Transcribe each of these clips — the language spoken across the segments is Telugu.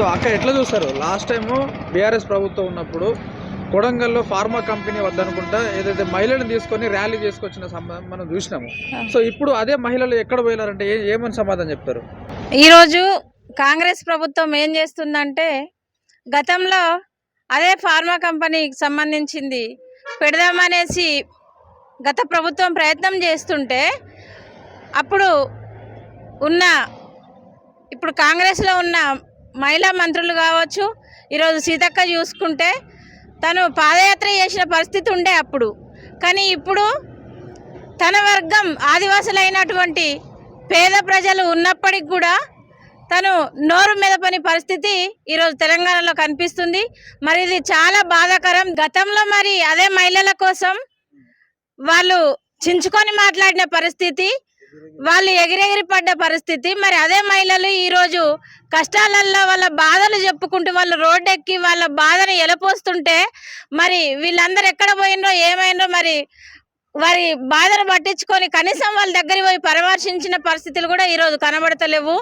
సో అక్క ఎట్లా చూస్తారు? లాస్ట్ టైము బీఆర్ఎస్ ప్రభుత్వం ఉన్నప్పుడు కొడంగల్లో ఫార్మా కంపెనీ వద్దనుకుంటా ఏదైతే మహిళలను తీసుకొని ర్యాలీ చేసుకొచ్చిన సంబంధం మనం చూసినాము. సో ఇప్పుడు అదే మహిళలు ఎక్కడ పోయినారంటే ఏమని సమాధానం చెప్తారు? ఈరోజు కాంగ్రెస్ ప్రభుత్వం ఏం చేస్తుందంటే గతంలో అదే ఫార్మా కంపెనీకి సంబంధించింది పెడదామనేసి గత ప్రభుత్వం ప్రయత్నం చేస్తుంటే అప్పుడు ఉన్న ఇప్పుడు కాంగ్రెస్లో ఉన్న మహిళా మంత్రులు కావచ్చు ఈరోజు సీతక్క చూసుకుంటే తను పాదయాత్ర చేసిన పరిస్థితి ఉండే అప్పుడు. కానీ ఇప్పుడు తన వర్గం ఆదివాసులైనటువంటి పేద ప్రజలు ఉన్నప్పటికి కూడా తను నోరు మెదపని పరిస్థితి ఈరోజు తెలంగాణలో కనిపిస్తుంది. మరి ఇది చాలా బాధాకరం. గతంలో మరి అదే మహిళల కోసం వాళ్ళు చించుకొని మాట్లాడిన పరిస్థితి వాళ్ళు ఎగిరెగిరి పడ్డ పరిస్థితి. మరి అదే మహిళలు ఈరోజు కష్టాలల్లో వాళ్ళ బాధలు చెప్పుకుంటూ వాళ్ళు రోడ్డెక్కి వాళ్ళ బాధను ఎలపోస్తుంటే మరి వీళ్ళందరూ ఎక్కడ పోయినరో ఏమైనో మరి వారి బాధను పట్టించుకొని కనీసం వాళ్ళ దగ్గర పోయి పరామర్శించిన పరిస్థితులు కూడా ఈరోజు కనబడతలేవు.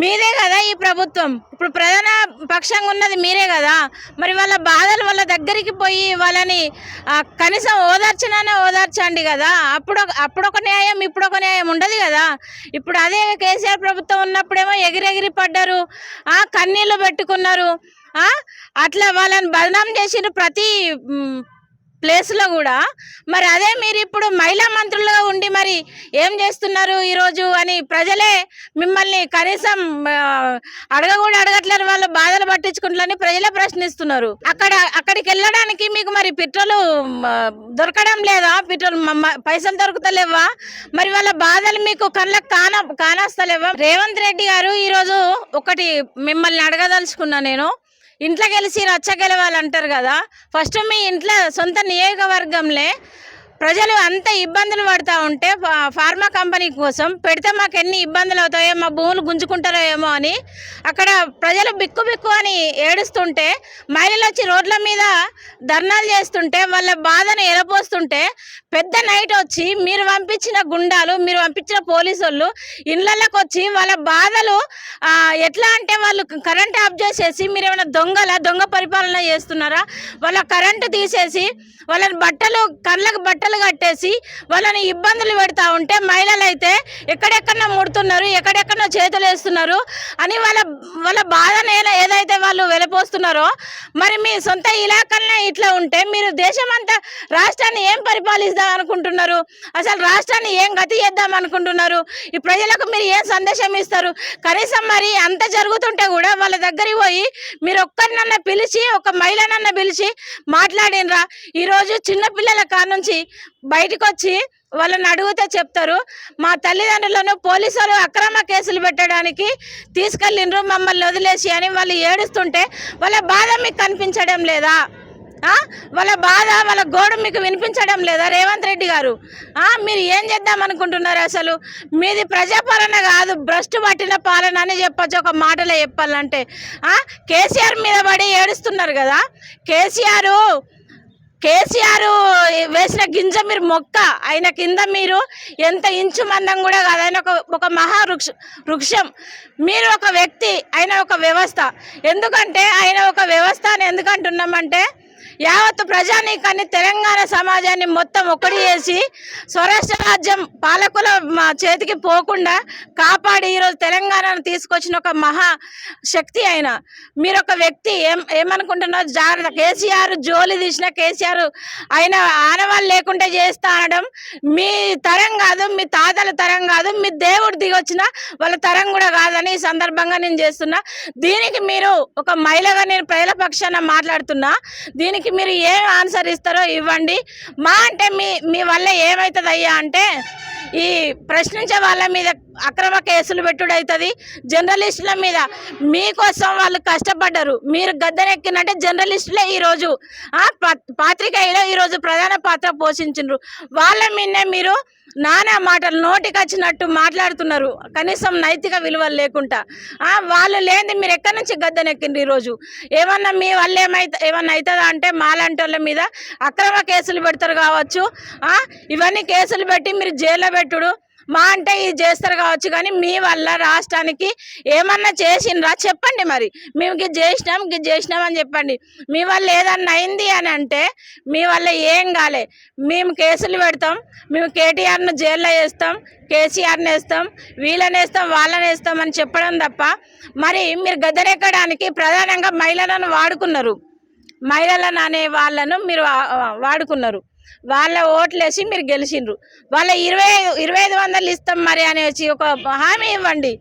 మీదే కదా ఈ ప్రభుత్వం. ఇప్పుడు ప్రధాన పక్షంగా ఉన్నది మీరే కదా. మరి వాళ్ళ బాధలు వాళ్ళ దగ్గరికి పోయి వాళ్ళని కనీసం ఓదార్చినానే ఓదార్చండి కదా. అప్పుడు అప్పుడొక న్యాయం ఇప్పుడు ఒక న్యాయం ఉండదు కదా. ఇప్పుడు అదే కేసీఆర్ ప్రభుత్వం ఉన్నప్పుడేమో ఎగిరెగిరి పడ్డారు ఆ కన్నీళ్ళు పెట్టుకున్నారు అట్లా వాళ్ళని బదనాం చేసిన ప్రతి ప్లేస్లో కూడా. మరి అదే మీరు ఇప్పుడు మహిళా మంత్రులుగా ఉండి మరి ఏం చేస్తున్నారు ఈరోజు అని ప్రజలే మిమ్మల్ని కనీసం అడగ కూడా అడగట్లేరు వాళ్ళు బాధలు పట్టించుకుంటారని ప్రజలే ప్రశ్నిస్తున్నారు. అక్కడ అక్కడికి వెళ్ళడానికి మీకు మరి పెట్రోల్ దొరకడం లేదా? పెట్రోల్ పైసలు దొరుకుతలేవా? మరి వాళ్ళ బాధలు మీకు కళ్ళకు కాన కానస్తలేవా? రేవంత్ రెడ్డి గారు ఈరోజు ఒకటి మిమ్మల్ని అడగదలుచుకున్నా నేను. ఇంట్లో గెలిచి రచ్చ గెలవాలంటారు కదా. ఫస్ట్ మీ ఇంట్లో సొంత నియోజకవర్గంలో ప్రజలు అంత ఇబ్బందులు పడుతూ ఉంటే ఫా- ఫార్మా కంపెనీ కోసం పెడితే మాకు ఎన్ని ఇబ్బందులు అవుతాయో మా భూములు గుంజుకుంటారో ఏమో అని అక్కడ ప్రజలు బిక్కు బిక్కు అని ఏడుస్తుంటే మహిళలు వచ్చి రోడ్ల మీద ధర్నాలు చేస్తుంటే వాళ్ళ బాధను ఎరపోస్తుంటే పెద్ద నైట్ వచ్చి మీరు పంపించిన గుండాలు మీరు పంపించిన పోలీసు వాళ్ళు ఇళ్ళకి వచ్చి వాళ్ళ బాధలు ఎట్లా అంటే వాళ్ళు కరెంట్ ఆఫ్ చేసేసి మీరు ఏమైనా దొంగల దొంగ పరిపాలన చేస్తున్నారా? వాళ్ళ కరెంటు తీసేసి వాళ్ళ బట్టలు కళ్ళకు బట్టలు కట్టేసి వాళ్ళని ఇబ్బందులు పెడతా ఉంటే మహిళలు అయితే ఎక్కడెక్కడో ముడుతున్నారు ఎక్కడెక్కడో చేతులు వేస్తున్నారు అని వాళ్ళ వాళ్ళ బాధ నేల ఏదైతే వాళ్ళు వెలపోస్తున్నారో మరి మీ సొంత ఇలాకల్నే ఇట్లా ఉంటే మీరు దేశమంతా రాష్ట్రాన్ని ఏం పరిపాలిద్దాం అనుకుంటున్నారు? అసలు రాష్ట్రాన్ని ఏం గతి చేద్దాం అనుకుంటున్నారు? ఈ ప్రజలకు మీరు ఏం సందేశం ఇస్తారు? కనీసం మరి అంత జరుగుతుంటే కూడా వాళ్ళ దగ్గరికి పోయి మీరు ఒక్కరినన్నా పిలిచి ఒక మహిళనన్నా పిలిచి మాట్లాడినరా? ఈరోజు చిన్నపిల్లల కానుంచి బయటకు వచ్చి వాళ్ళని అడిగితే చెప్తారు మా తల్లిదండ్రులను పోలీసులు అక్రమ కేసులు పెట్టడానికి తీసుకెళ్ళిండ్రు మమ్మల్ని వదిలేసి అని వాళ్ళు ఏడుస్తుంటే వాళ్ళ బాధ మీకు కనిపించడం లేదా? వాళ్ళ బాధ వాళ్ళ గోడు మీకు వినిపించడం లేదా? రేవంత్ రెడ్డి గారు మీరు ఏం చేద్దాం అనుకుంటున్నారు అసలు? మీది ప్రజాపాలన కాదు భ్రష్టు పట్టిన పాలన అని చెప్పొచ్చు ఒక మాటలో చెప్పాలంటే. కేసీఆర్ మీద పడి ఏడుస్తున్నారు కదా? కేసీఆర్ కేసీఆర్ వేసిన గింజ మీరు మొక్క ఆయన కింద మీరు ఎంత ఇంచు మందం కూడా కాదు ఆయన ఒక ఒక మహా వృక్ష. వృక్షం మీరు ఒక వ్యక్తి ఆయన ఒక వ్యవస్థ. ఎందుకంటే ఆయన ఒక వ్యవస్థ అని ఎందుకంటున్నామంటే యావత్ ప్రజానీకాన్ని తెలంగాణ సమాజాన్ని మొత్తం ఒకటి చేసి స్వరాష్ట్ర రాజ్యం పాలకుల మా చేతికి పోకుండా కాపాడి ఈరోజు తెలంగాణను తీసుకొచ్చిన ఒక మహా శక్తి ఆయన. మీరు ఒక వ్యక్తి ఏం ఏమనుకుంటున్నారు? జాగ్రత్త కేసీఆర్ జోలి తీసిన కేసీఆర్ ఆయన ఆనవాళ్ళు లేకుండా చేస్తా అనడం మీ తరం కాదు మీ తాతల తరం కాదు మీ దేవుడు దిగొచ్చిన వాళ్ళ తరం కూడా కాదని ఈ సందర్భంగా నేను చేస్తున్నా. దీనికి మీరు ఒక మహిళగా నేను ప్రజల పక్షాన మాట్లాడుతున్నా. దీనికి మీరు ఏం ఆన్సర్ ఇస్తారో ఇవ్వండి. మా అంటే మీ మీ వల్ల ఏమవుతుంది అయ్యా అంటే ఈ ప్రశ్నించే వాళ్ళ మీద అక్రమ కేసులు పెట్టుడు అవుతుంది జర్నలిస్టుల మీద మీకోసం వాళ్ళు కష్టపడ్డారు. మీరు గద్దెనెక్కినంటే జర్నలిస్టులే ఈరోజు. ఆ, పా- పాత్రికేయులు ఈరోజు ప్రధాన పాత్ర పోషించారు వాళ్ళ మీదనే మీరు నానా మాటలు నోటికి వచ్చినట్టు మాట్లాడుతున్నారు. కనీసం నైతిక విలువలు లేకుండా. ఆ, వాళ్ళు లేని మీరు ఎక్కడి నుంచి గద్దెనెక్కిండ్రు ఈరోజు? ఏమన్నా మీ వల్ల ఏమైతే ఏమన్నా అవుతుందా అంటే మాలాంటి వాళ్ళ మీద అక్రమ కేసులు పెడతారు కావచ్చు. ఇవన్నీ కేసులు పెట్టి మీరు జైల్లో పెట్టుడు. మా అంటే ఇది చేస్తారు కావచ్చు కానీ మీ వల్ల రాష్ట్రానికి ఏమన్నా చేసినరా చెప్పండి మరి. మేము ఇది చేసినాం ఇది చేసినాం అని చెప్పండి. మీ వల్ల ఏదన్నా అయింది అని అంటే మీ వల్ల ఏం కాలే. మేము కేసులు పెడతాం మేము కేటీఆర్ను జైల్లో వేస్తాం కేసీఆర్ని వేస్తాం వీళ్ళని వేస్తాం వాళ్ళని వేస్తాం అని చెప్పడం తప్ప మరి మీరు గద్దెనెక్కడానికి ప్రధానంగా మహిళలను వాడుకున్నారు. మహిళలను అనే వాళ్ళను మీరు వాడుకున్నారు. వాళ్ళ ఓట్లేసి మీరు గెలిచిండ్రు. వాళ్ళ ఇరవై ఇరవై ఐదు వందలు ఇస్తాం మరి అనేసి ఒక హామీ ఇవ్వండి.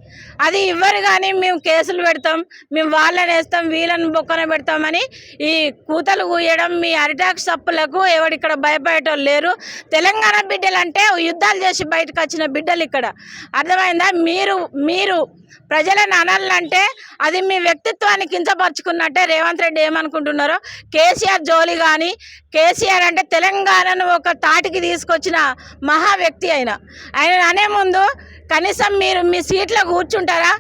అది ఇవ్వరు కానీ మేము కేసులు పెడతాం మేము వాళ్ళని వేస్తాం వీళ్ళని బొక్కన పెడతామని ఈ కూతలు కూయడం మీ అరిటాక్ సప్పులకు ఎవడిక్కడ భయపడేటోళ్ళు లేరు. తెలంగాణ బిడ్డలు అంటే యుద్ధాలు చేసి బయటకు వచ్చిన బిడ్డలు ఇక్కడ. అర్థమైందా? మీరు మీరు ప్రజలను అనాలంటే అది మీ వ్యక్తిత్వాన్ని కించపరుచుకున్నట్టే రేవంత్ రెడ్డి ఏమనుకుంటున్నారో? కేసీఆర్ జోలి కానీ కేసీఆర్ అంటే తెలంగాణను ఒక తాటికి తీసుకొచ్చిన మహా వ్యక్తి ఆయన. ఆయన అనే ముందు కనీసం మీరు మీ సీట్లో కూర్చుంటారా?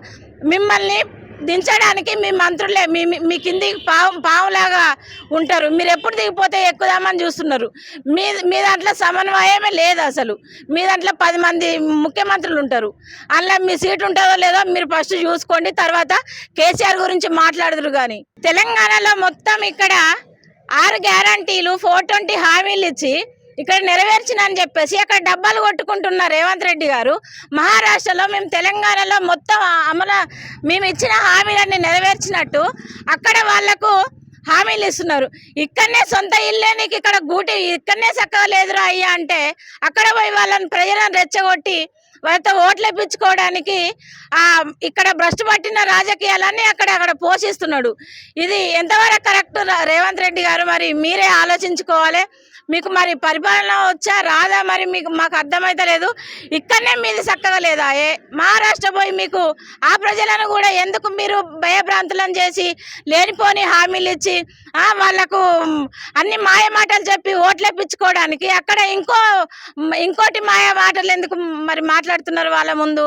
మిమ్మల్ని దించడానికి మీ మంత్రులే మీ మీ- కింది పావు పావులాగా ఉంటారు. మీరు ఎప్పుడు దిగిపోతే ఎక్కుదామని చూస్తున్నారు. మీ మీ దాంట్లో సమన్వయమే లేదు అసలు. మీ దాంట్లో పది మంది ముఖ్యమంత్రులు ఉంటారు. అందులో మీ సీట్ ఉంటుందో లేదో మీరు ఫస్ట్ చూసుకోండి తర్వాత కేసీఆర్ గురించి మాట్లాడదురు కానీ తెలంగాణలో మొత్తం ఇక్కడ ఆరు గ్యారంటీలు ఫోర్ ట్వంటీ హామీలు ఇచ్చి ఇక్కడ నెరవేర్చినని చెప్పేసి అక్కడ డబ్బాలు కొట్టుకుంటున్నారు రేవంత్ రెడ్డి గారు. మహారాష్ట్రలో మేము తెలంగాణలో మొత్తం అమలు మేము ఇచ్చిన హామీలన్నీ నెరవేర్చినట్టు అక్కడ వాళ్ళకు హామీలు ఇస్తున్నారు. ఇక్కడనే సొంత ఇల్లే నీకు ఇక్కడ గూటి ఇక్కడనే చక్కగా లేదురా అయ్యా అంటే అక్కడ పోయి వాళ్ళని ప్రజలను రెచ్చగొట్టి వాళ్ళతో ఓట్లు ఇప్పించుకోవడానికి ఆ ఇక్కడ భ్రష్టు పట్టిన రాజకీయాలన్నీ అక్కడ అక్కడ పోషిస్తున్నాడు. ఇది ఎంతవరకు కరెక్ట్ రేవంత్ రెడ్డి గారు? మరి మీరే ఆలోచించుకోవాలి. మీకు మరి పరిపాలన వచ్చా రాదా? మరి మీకు మాకు అర్థమైతలేదు ఇక్కడనే మీది చక్కగా లేదా? ఏ మహారాష్ట్ర పోయి మీకు ఆ ప్రజలను కూడా ఎందుకు మీరు భయభ్రాంతులను చేసి లేనిపోని హామీలు ఇచ్చి వాళ్ళకు వాళ్ళకు అన్ని మాయ మాటలు చెప్పి ఓట్లేపించుకోవడానికి అక్కడ ఇంకో ఇంకోటి మాయ మాటలు ఎందుకు మరి మాట్లాడుతున్నారు వాళ్ళ ముందు.